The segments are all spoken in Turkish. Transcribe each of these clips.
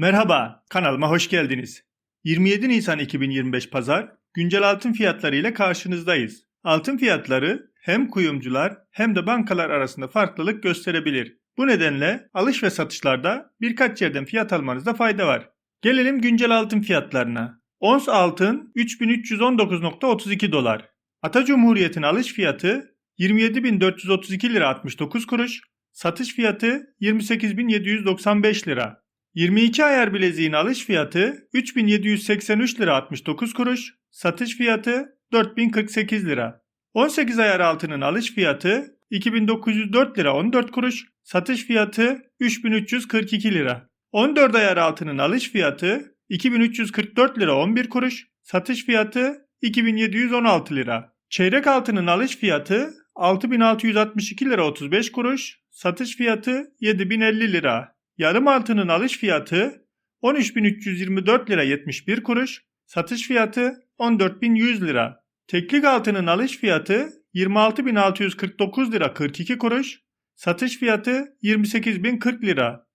Merhaba, kanalıma hoş geldiniz. 27 Nisan 2025 Pazar, güncel altın fiyatları ile karşınızdayız. Altın fiyatları hem kuyumcular hem de bankalar arasında farklılık gösterebilir. Bu nedenle alış ve satışlarda birkaç yerden fiyat almanızda fayda var. Gelelim güncel altın fiyatlarına. Ons altın 3319.32 dolar. Ata Cumhuriyeti'nin alış fiyatı 27.432 lira 69 kuruş, satış fiyatı 28.795 lira. 22 ayar bileziğin alış fiyatı 3783 lira 69 kuruş, satış fiyatı 4048 lira. 18 ayar altının alış fiyatı 2904 lira 14 kuruş, satış fiyatı 3342 lira. 14 ayar altının alış fiyatı 2344 lira 11 kuruş, satış fiyatı 2716 lira. Çeyrek altının alış fiyatı 6662 lira 35 kuruş, satış fiyatı 7050 lira. Yarım altının alış fiyatı 13.324 lira 71 kuruş, satış fiyatı 14.100 lira. Teklik altının alış fiyatı 26.649 lira 42 kuruş, satış fiyatı 28.040 lira.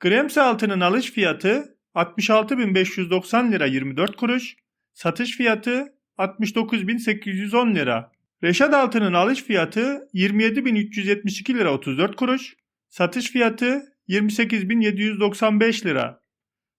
Gremsi altının alış fiyatı 66.590 lira 24 kuruş, satış fiyatı 69.810 lira. Reşat altının alış fiyatı 27.372 lira 34 kuruş, satış fiyatı 28.795 lira.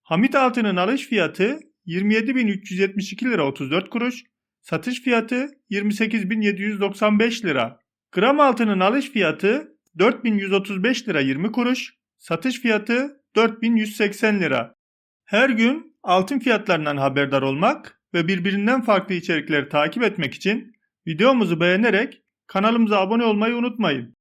Hamit altının alış fiyatı 27.372 lira 34 kuruş, satış fiyatı 28.795 lira. Gram altının alış fiyatı 4135 lira 20 kuruş, satış fiyatı 4180 lira. Her gün altın fiyatlarından haberdar olmak ve birbirinden farklı içerikleri takip etmek için videomuzu beğenerek kanalımıza abone olmayı unutmayın.